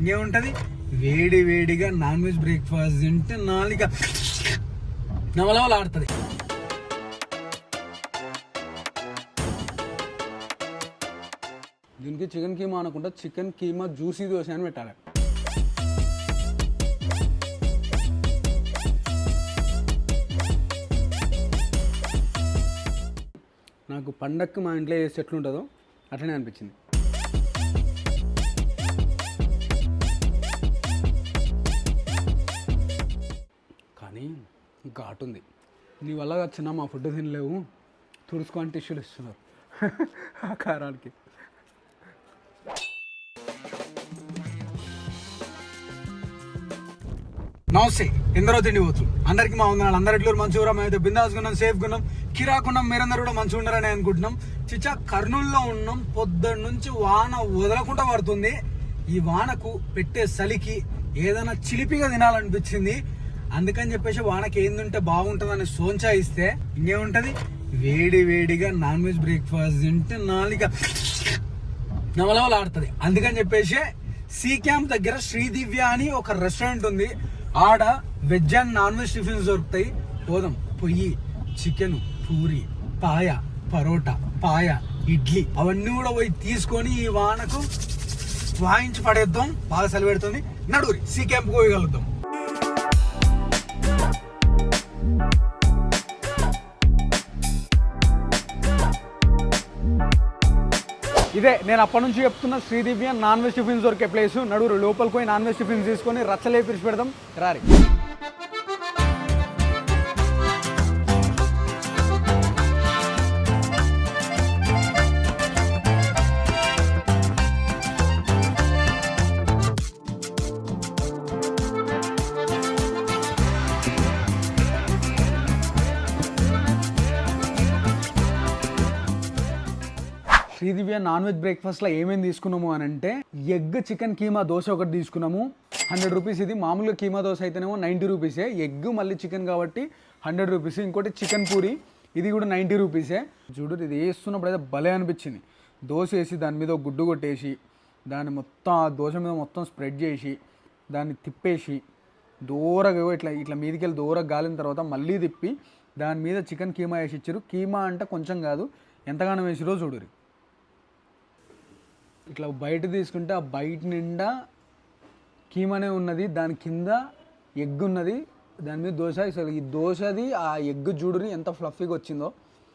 ఇంకేముంటది వేడి వేడిగా non veg breakfast తింటే నాలుక నవలవలు ఆడుతుంది. దీనికి చికెన్ కీమా అనుకుంటా. చికెన్ కీమా జ్యూసీ దోశ అని పెట్టాలి. నాకు పండక్కి మా ఇంట్లో చేస్తే ఎట్లుంటుందో అట్లనే అనిపించింది. కానీ ఘాటు ఉంది నీ వల్ల వచ్చినా మా ఫుడ్ తినలేవు. తుడుచుకొని టిష్యూలు ఇస్తున్నారు. ఆ కారానికి. నమస్తే. ఎందరో తిండి పోతు అందరికి మా వందనాలు. అందరి ఇట్లు మంచిగా ఉన్నాం మేమైతే బిందాస్ ఉన్నాం సేఫ్ ఉన్నాం కిరాకున్నాం మీరందరూ కూడా మంచిగా ఉన్నారని అనుకుంటున్నాం. చిచ్చా కర్నూలులో ఉన్నాం. పొద్దున్న నుంచి వాన వదలకుండా పడుతుంది. ఈ వానకు పెట్టే చలికి ఏదైనా చిలిపిగా తినాలనిపించింది. అందుకని చెప్పేసి వానకి ఏందుంటే బాగుంటుందని సోంచా ఇస్తే ఇంకేముంటది? వేడి వేడిగా నాన్ వెజ్ బ్రేక్ఫాస్ట్ తింటే నాలిక నవలవలు ఆడుతుంది. అందుకని చెప్పేసి సీ క్యాంప్ దగ్గర శ్రీదివ్య అని ఒక రెస్టారెంట్ ఉంది. ఆడ veg and non veg tiffins దొరుకుతాయి. పోదాం. పొయ్యి చికెన్ పూరి పాయ పరోటా పాయ ఇడ్లీ అవన్నీ కూడా పోయి తీసుకొని ఈ వానకు వాయించి పడేద్దాం. బాగా సెలవు పెడుతుంది. నడురి సీ క్యాంప్ పోయగలుగుతాం ఇదే నేను అప్పటి నుంచి చెప్తున్న శ్రీదివ్య నాన్ వెజ్ టిఫిన్స్ దొరికే ప్లేస్. నడురు లోపలికి పోయి నాన్ వెజ్ టిఫిన్స్ తీసుకొని రచ్చలే పిలిచి పెడదాం రారి. శ్రీదివ్య నాన్ వెజ్ బ్రేక్ఫాస్ట్లో ఏమేమి తీసుకున్నాము అని అంటే ఎగ్ చికెన్ కీమా దోశ ఒకటి తీసుకున్నాము. హండ్రెడ్ రూపీస్ ఇది. మామూలుగా కీమా దోశ అయితేనేమో నైంటీ రూపీసే ఎగ్ మళ్ళీ చికెన్ కాబట్టి హండ్రెడ్ రూపీస్ ఇంకోటి చికెన్ పూరి. ఇది కూడా నైంటీ రూపీసే చూడు ఇది వేస్తున్నప్పుడు అయితే భలే అనిపించింది. దోశ వేసి దాని మీద గుడ్డు కొట్టేసి దాన్ని మొత్తం ఆ దోశ మీద మొత్తం స్ప్రెడ్ చేసి దాన్ని తిప్పేసి దూరగా ఇట్లా ఇట్లా మీదికి వెళ్ళి దూరగా గాలిన తర్వాత మళ్ళీ తిప్పి దాని మీద చికెన్ కీమా వేసి ఇచ్చారు. కీమా అంటే కొంచెం కాదు ఎంతగానో వేసిరో చూడురి ఇట్లా బయట తీసుకుంటే ఆ బయట నిండా కీమనే ఉన్నది దాని కింద ఎగ్ ఉన్నది దాని మీద దోశ అసలు ఈ దోశది ఆ ఎగ్ జూడుని ఎంత ఫ్లఫీగా వచ్చిందో.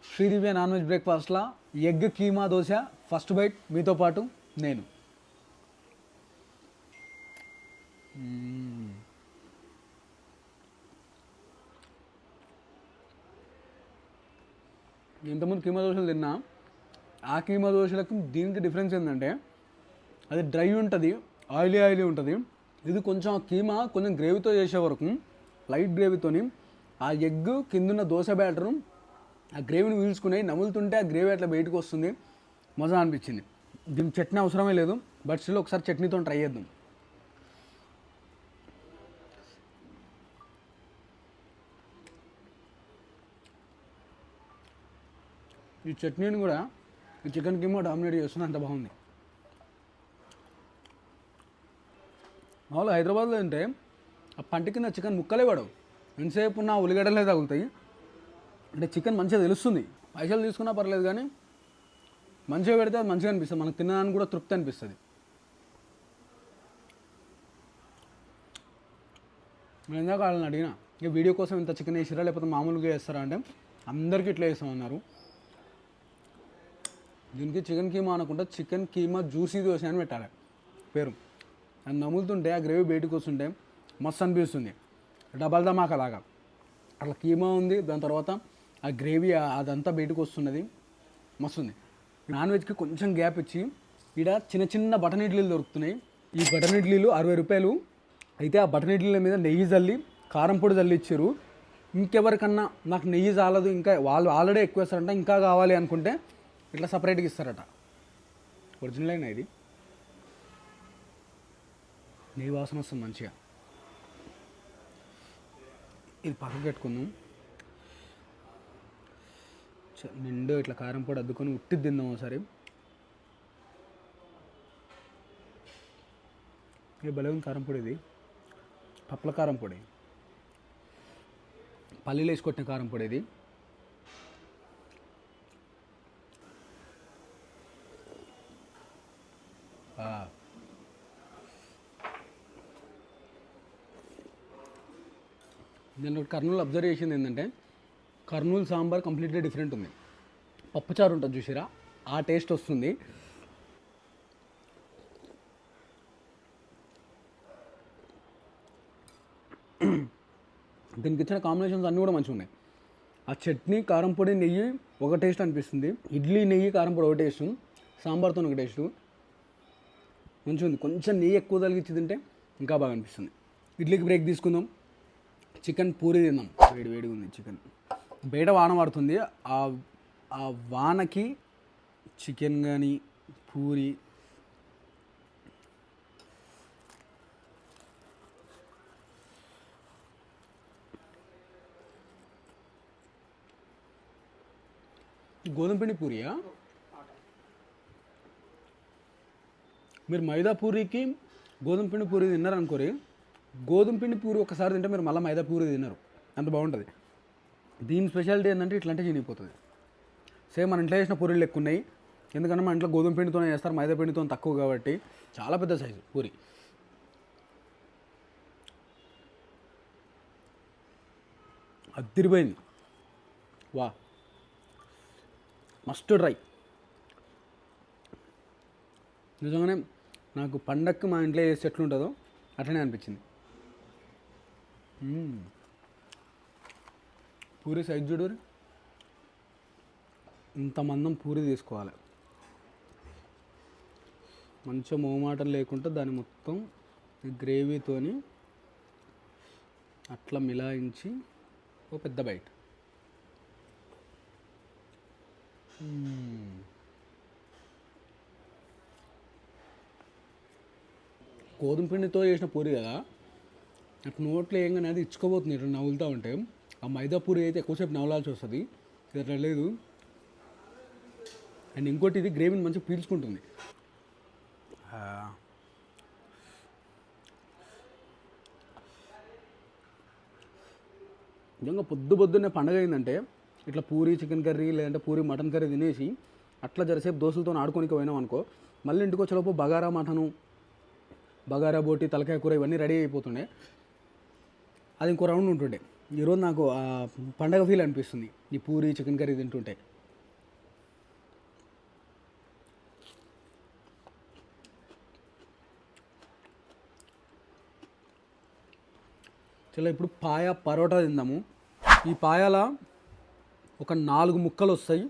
శ్రీదివ్య నాన్ వెజ్ బ్రేక్ఫాస్ట్లో egg keema dosa first bite మీతో పాటు నేను. ఇంతకుముందు కీమా దోశలు తిన్నా. ఆ కీమా దోశలకు దీనికి డిఫరెన్స్ ఏంటంటే అది డ్రై ఉంటుంది ఆయిలీ ఆయిలీ ఉంటుంది. ఇది కొంచెం ఆ కీమా కొంచెం గ్రేవీతో చేసే వరకు లైట్ గ్రేవీతోని ఆ ఎగ్ కిందున్న దోశ బ్యాటరు ఆ గ్రేవీని పీల్చుకుని నములుతుంటే ఆ గ్రేవీ అట్లా బయటకు వస్తుంది. మజా అనిపించింది. దీనికి చట్నీ అవసరమే లేదు బట్ స్టిల్ ఒకసారి చట్నీతో ట్రై చేద్దాం. ఈ చట్నీని కూడా చికెన్ కిమో డామినేట్ చేస్తుంది అంత బాగుంది. మామూలుగా హైదరాబాద్లో అంటే ఆ పంట కింద చికెన్ ముక్కలే పడవు. ఎంతసేపు ఉన్న ఉల్లిగడ్డలే తగులుతాయి. అంటే చికెన్ మంచిగా తెలుస్తుంది. పైసలు తీసుకున్నా పర్లేదు కానీ మంచిగా పెడితే అది మంచిగా అనిపిస్తుంది. మనకు తినడానికి కూడా తృప్తి అనిపిస్తుంది. నేను ఇందాక వాళ్ళని అడిగిన ఇక వీడియో కోసం ఇంత చికెన్ వేసిరా? లేకపోతే మామూలుగా వేస్తారా అంటే అందరికీ ఇట్లా వేస్తామన్నారు దీనికి చికెన్ కీమా అనుకుంటే. చికెన్ కీమా జ్యూసీ దోశ అని పెట్టాలి. పేరు. అది నములుతుంటే ఆ గ్రేవీ బయటకు వస్తుంటే మస్తు అనిపిస్తుంది. డబల్ ధమాక్ అలాగా అట్లా కీమా ఉంది. దాని తర్వాత ఆ గ్రేవీ అదంతా బయటకు వస్తున్నది. మస్తు ఉంది. నాన్ వెజ్కి కొంచెం గ్యాప్ ఇచ్చి ఇక్కడ చిన్న చిన్న బటన్ ఇడ్లీలు దొరుకుతున్నాయి. ఈ బటన్ ఇడ్లీలు అరవై రూపాయలు. అయితే ఆ బటన్ ఇడ్లీల మీద నెయ్యి చల్లి కారం పొడి చల్లి ఇచ్చారు. ఇంకెవరికన్నా నాకు నెయ్యి చాలదు. ఇంకా వాళ్ళు ఆల్రెడీ ఎక్కువ వేస్తారంట. ఇంకా కావాలి అనుకుంటే ఇట్లా సపరేట్గా ఇస్తారట. ఒరిజినల్ అయినా ఇది. నెయ్యి వాసన వస్తుంది మంచిగా. ఇది పక్కకు పెట్టుకుందాం. చ- నిండు ఇట్లా కారం పొడి అద్దుకొని ఉట్టి తిందాం ఒకసారి. ఇది భలే ఉంది కారం పొడి ఇది. పప్పుల కారం పొడి. పల్లీలు వేసి కొట్టిన కారం పొడి ఇది. కర్నూలు అబ్జర్వ్ చేసింది ఏంటంటే కర్నూలు సాంబార్ కంప్లీట్లీ డిఫరెంట్ ఉంది. పప్పుచారు ఉంటుంది చూసిరా ఆ టేస్ట్ వస్తుంది. దీనికి ఇచ్చిన కాంబినేషన్స్ అన్నీ కూడా మంచిగా ఉన్నాయి. ఆ చట్నీ కారం పొడి నెయ్యి ఒక టేస్ట్ అనిపిస్తుంది. ఇడ్లీ నెయ్యి కారం పొడి ఒక టేస్ట్ సాంబార్తో ఒక టేస్ట్ మంచిగా ఉంది కొంచెం నెయ్యి ఎక్కువ తగిలిచ్చి తింటే ఇంకా బాగా అనిపిస్తుంది. ఇడ్లీకి బ్రేక్ తీసుకుందాం. చికెన్ పూరి తిందాం వేడి వేడిగా ఉంది చికెన్. బయట వాన పడుతుంది. ఆ ఆ వానకి చికెన్ కానీ పూరి గోధుమ పిండి పూరియా? మీరు మైదా పూరికి గోధుమ పిండి పూరి తిన్నారు అనుకోరి గోధుమ పిండి పూరి ఒకసారి తింటే మీరు మళ్ళీ మైదా పూరి తిన్నారు. అంత బాగుంటుంది. దీని స్పెషాలిటీ ఏంటంటే ఇట్లాంటి చినిగిపోతుంది సేమ్ మన ఇంట్లో చేసిన పూరీలు ఎక్కువ ఉన్నాయి. ఎందుకంటే మన ఇంట్లో గోధుమ పిండితోనే చేస్తారు మైదా పిండితో తక్కువ కాబట్టి చాలా పెద్ద సైజు పూరి. అద్దరిపోయింది. వా. మస్ట్ డ్రై నిజంగానే నాకు పండక్కి మా ఇంట్లో చేస్తే ఎట్లుంటుందో అట్లనే అనిపించింది. Hmm. పూరి సైజ్ చూడు ఇంత మందం పూరి తీసుకోవాలి. మంచిగా మోమాటం లేకుండా దాన్ని మొత్తం గ్రేవీతోని అట్లా మిలాయించి ఓ పెద్ద బయట hmm. గోధుమ పిండితో చేసిన పూరి కదా? నాకు నోట్లో ఏంగానే అది ఇచ్చుకోబోతుంది. ఇట్లా నవ్వులుతూ ఉంటే ఆ మైదా పూరి అయితే ఎక్కువసేపు నవ్వాల్సి వస్తుంది. ఇది అట్లా లేదు. అండ్ ఇంకోటి ఇది గ్రేవీని మంచిగా పీల్చుకుంటుంది. నిజంగా పొద్దు పొద్దున్నే పండగ అయిందంటే ఇట్లా పూరి చికెన్ కర్రీ లేదంటే పూరి మటన్ కర్రీ తినేసి అట్లా జరసేపు దోశలతో ఆడుకోనికి పోయినాం అనుకో మళ్ళీ ఇంటికి వచ్చేలోపు బగారా మటను బగారా బోటి తలకాయ కూర ఇవన్నీ రెడీ అయిపోతుండే. అది ఇంకో రౌండ్ ఉంటుండే. ఈరోజు నాకు ఆ పండగ ఫీల్ అనిపిస్తుంది. ఈ పూరి చికెన్ కర్రీ తింటుంటే. చాలా ఇప్పుడు పాయ పరోటా తిందాము. ఈ పాయాల ఒక నాలుగు ముక్కలు వస్తాయి.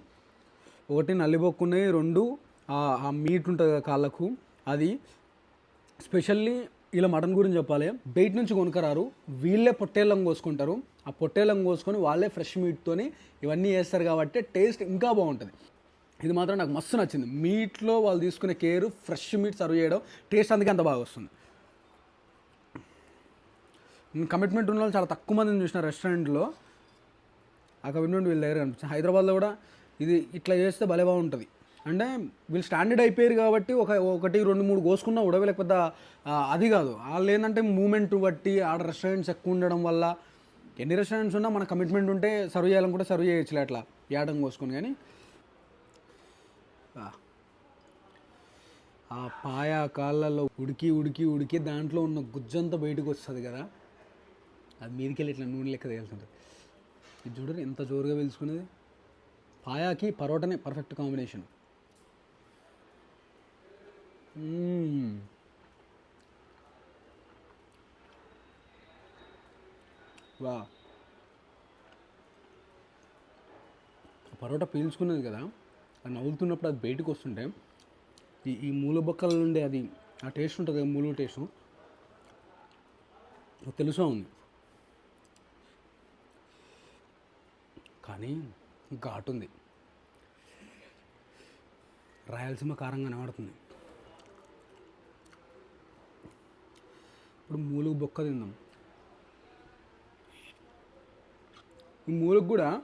ఒకటి నల్లిబొక్కున్నాయి రెండు ఆ- ఆ మీట్ ఉంటుంది కదా కాళ్ళకు. అది స్పెషల్లీ ఇలా మటన్ గురించి చెప్పాలి. బయట నుంచి కొనుకరారు వీళ్ళే పొట్టేళ్ళం కోసుకుంటారు. ఆ పొట్టేళ్ళం కోసుకొని వాళ్ళే ఫ్రెష్ మీట్తోని ఇవన్నీ చేస్తారు కాబట్టి టేస్ట్ ఇంకా బాగుంటుంది. ఇది మాత్రం నాకు మస్తు నచ్చింది. మీట్లో వాళ్ళు తీసుకునే కేర్ ఫ్రెష్ మీట్ సర్వ్ చేయడం టేస్ట్ అందుకే అంత బాగా వస్తుంది. కమిట్మెంట్ ఉన్న వాళ్ళు చాలా తక్కువ మందిని చూసిన రెస్టారెంట్లో ఆ కమిట్మెంట్ వీళ్ళ దగ్గర కనిపించింది హైదరాబాద్లో కూడా ఇది ఇట్లా చేస్తే భలే బాగుంటుంది. అంటే వీళ్ళు స్టాండర్డ్ అయిపోయారు కాబట్టి ఒక ఒకటి రెండు మూడు కోసుకున్నా కూడా వీళ్ళకి పెద్ద అది కాదు. వాళ్ళు ఏంటంటే మూమెంట్ బట్టి ఆడ రెస్టారెంట్స్ ఎక్కువ ఉండడం వల్ల ఎన్ని రెస్టారెంట్స్ ఉన్నా మన కమిట్మెంట్ ఉంటే సర్వ్ చేయాలని కూడా సర్వ్ చేయొచ్చులే అట్లా ఏడం కోసుకొని. కానీ ఆ. ఆ పాయ కాళ్ళల్లో ఉడికి ఉడికి ఉడికి దాంట్లో ఉన్న గుజ్జంతా బయటకు వస్తుంది కదా. అది మీదకి వెళ్ళి ఇట్లా నూనె లెక్క తేలుతుంటుంది ఇది చూడరు ఎంత జోరుగా పీల్చుకునేది పాయాకి పరోటానే పర్ఫెక్ట్ కాంబినేషన్ వా. పరోటా పీల్చుకున్నది కదా అది నవ్వులుతున్నప్పుడు అది బయటకు వస్తుంటే ఈ ఈ మూల బొక్కల నుండి అది ఆ టేస్ట్ ఉంటుంది కదా మూల టేస్ట్. తెలుసా ఉంది. కానీ ఘాటు ఉంది. రాయలసీమ కారంగా కనబడుతుంది. ఇప్పుడు మూలుగు బొక్క తిందాం. ఈ మూలుగు కూడా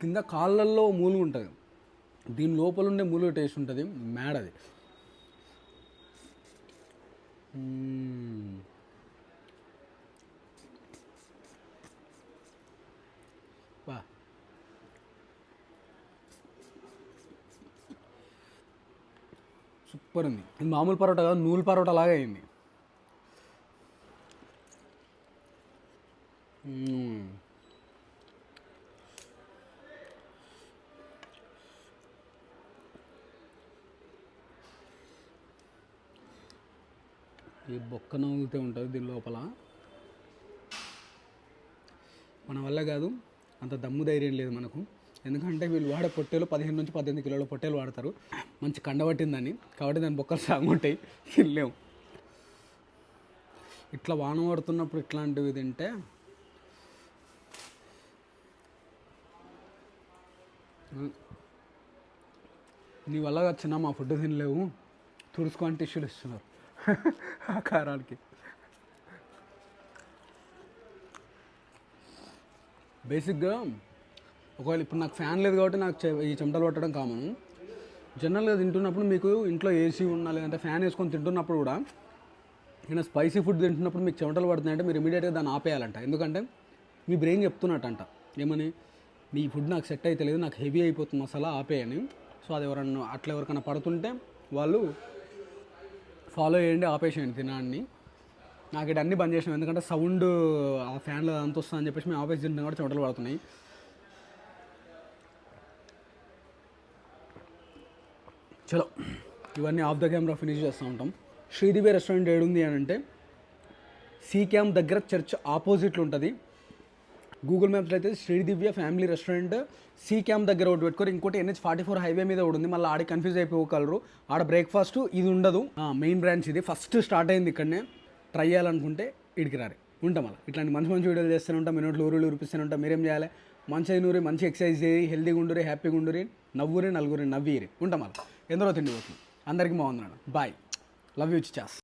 కింద కాళ్ళల్లో మూలుగు ఉంటుంది. దీని లోపల ఉండే మూలుగు టేస్ట్ ఉంటుంది. మేడది అది. సూపర్ ఉంది. ఇది మామూలు పరోటా కాదు నూలు పరోటా లాగా అయింది. ఈ బొక్క నవ్వులతో ఉంటుంది దీని లోపల. మన వల్ల కాదు అంత దమ్ము ధైర్యం లేదు మనకు. ఎందుకంటే వీళ్ళు వాడే పొట్టేలు పదిహేను నుంచి పద్దెనిమిది కిలోల పొట్టేలు వాడతారు. మంచి కండబట్టిందని కాబట్టి దాని బొక్కలు సాగు ఉంటాయి. తినలేము ఇట్లా వాన పడుతున్నప్పుడు ఇట్లాంటివి తింటే నీ వల్ల వచ్చినా మా ఫుడ్ తినలేవు. తుడుచుకొని టిష్యూలు ఇస్తున్నారు. ఆ కారానికి బేసిక్గా ఒకవేళ ఇప్పుడు నాకు ఫ్యాన్ లేదు కాబట్టి నాకు చె- ఈ చెమటలు పట్టడం కామన్. జనరల్గా తింటున్నప్పుడు మీకు ఇంట్లో ఏసీ ఉన్నా లేదంటే ఫ్యాన్ వేసుకొని తింటున్నప్పుడు కూడా నేను స్పైసీ ఫుడ్ తింటున్నప్పుడు మీకు చెమటలు పడుతున్నాయంటే మీరు ఇమీడియట్గా దాన్ని ఆపేయాలంట. ఎందుకంటే మీ బ్రెయిన్ చెప్తున్నట్టంట. ఏమని? నీ ఫుడ్ నాకు సెట్ అయితే లేదు నాకు హెవీ అయిపోతుంది మసాలా ఆపేయని. సో అది ఎవరన్నా అట్లా ఎవరికైనా పడుతుంటే వాళ్ళు ఫాలో చేయండి ఆపేసేయండి తినాన్ని. నాకు ఇటు అన్నీ బంద్ చేసినాం. ఎందుకంటే సౌండ్ ఆ ఫ్యాన్లో అంత వస్తుంది అని చెప్పేసి మేము ఆపేసి తింటాం కూడా చెమటలు పడుతున్నాయి. చలో. ఇవన్నీ ఆఫ్ ద కెమెరా ఫినిష్ చేస్తూ ఉంటాం. శ్రీదివి రెస్టారెంట్ ఏడుంది అని అంటే సీ క్యాంప్ దగ్గర చర్చ్ ఆపోజిట్లో ఉంటుంది. గూగుల్ మ్యాప్స్లో అయితే Sridivya family restaurant C camp దగ్గర ఒకటి పెట్టుకోరు. ఇంకోటి ఎన్హెచ్ ఫార్టీ ఫోర్ హైవే మీద ఉంది. మళ్ళీ ఆడ కన్ఫ్యూజ్ అయిపోగలరు ఆడ బ్రేక్ఫాస్ట్ ఇది ఉండదు. మెయిన్ బ్రాంచ్ ఇది. ఫస్ట్ స్టార్ట్ అయింది ఇక్కడనే. ట్రై చేయాలనుకుంటే ఇడికి రారు. ఉంటాం అలా ఇట్లాంటి మంచి మంచి వీడియోలు చేస్తూనే ఉంటాం. మినిట్లు ఊరులు ఊరిపిస్తూనే ఉంటాం. మీరేం చేయాలి? మంచి నూరి మంచి ఎక్సర్సైజ్ చేయి. హెల్దీగా ఉండురి హ్యాపీగా ఉండురి. నవ్వురి నలుగురి నవ్విరి. ఉంటాం అలా ఎందరో తిండి పోతుంది అందరికీ బాగుంది బాయ్. Love you chaas